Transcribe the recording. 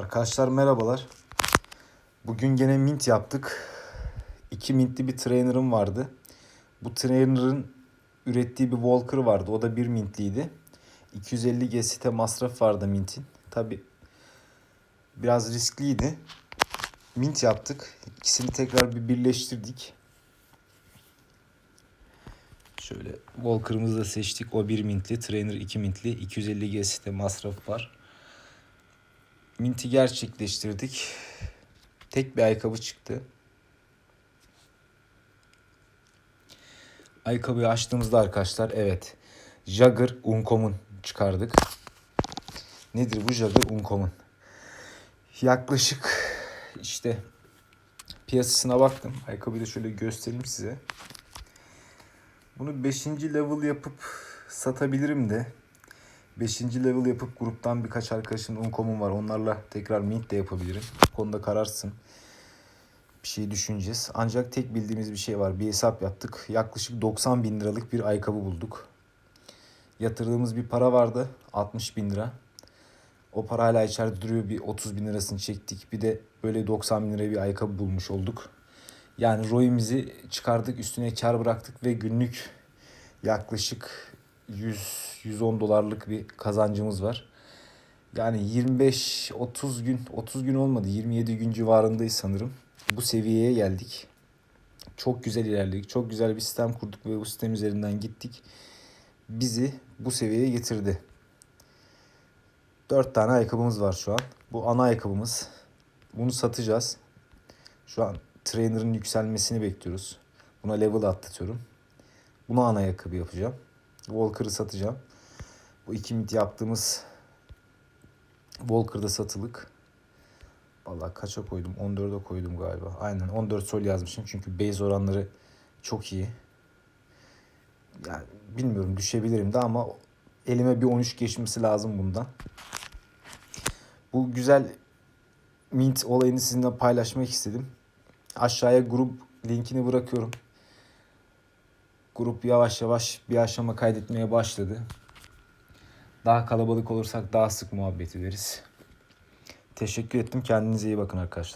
Arkadaşlar merhabalar. Bugün gene mint yaptık. İki mintli bir trainer'ım vardı. Bu trainer'ın ürettiği bir Walker vardı. O da bir mintliydi. 250 GST masraf vardı mintin. Tabi biraz riskliydi. Mint yaptık. İkisini tekrar bir birleştirdik. Şöyle Walker'ımızı da seçtik. O bir mintli. Trainer 2 mintli. 250 GST masraf var. Minti gerçekleştirdik. Tek bir ayakkabı çıktı. Ayakkabıyı açtığımızda arkadaşlar evet Jagger Uncommon çıkardık. Nedir bu Jagger Uncommon? Yaklaşık işte piyasasına baktım. Ayakkabıyı da şöyle göstereyim size. Bunu 5. level yapıp satabilirim de. 5. level yapıp gruptan birkaç arkadaşım Uncom'um var. Onlarla tekrar mint de yapabilirim. Bu konuda kararsın. Bir şey düşüneceğiz. Ancak tek bildiğimiz bir şey var. Bir hesap yaptık. Yaklaşık 90 bin liralık bir ayakkabı bulduk. Yatırdığımız bir para vardı. 60 bin lira. O para hala içeride duruyor. Bir 30 bin lirasını çektik. Bir de böyle 90 bin liraya bir ayakkabı bulmuş olduk. Yani ROI'mizi çıkardık. Üstüne kar bıraktık ve günlük yaklaşık 100-110 dolarlık bir kazancımız var. Yani 25-30 gün, 30 gün olmadı. 27 gün civarındayız sanırım. Bu seviyeye geldik. Çok güzel ilerledik. Çok güzel bir sistem kurduk ve bu sistem üzerinden gittik. Bizi bu seviyeye getirdi. 4 tane ayakkabımız var şu an. Bu ana ayakkabımız. Bunu satacağız. Şu an trainer'ın yükselmesini bekliyoruz. Buna level atlatıyorum. Buna ana ayakkabı yapacağım. Walker'ı satacağım. Bu iki mit yaptığımız Walker'da satılık. Vallahi kaça koydum? 14'e koydum galiba. Aynen 14 sol yazmışım çünkü base oranları çok iyi. Yani bilmiyorum düşebilirim de ama elime bir 13 geçmesi lazım bundan. Bu güzel mint olayını sizinle paylaşmak istedim. Aşağıya grup linkini bırakıyorum. Grup yavaş yavaş bir aşama kaydetmeye başladı. Daha kalabalık olursak daha sık muhabbet ederiz. Teşekkür ettim. Kendinize iyi bakın arkadaşlar.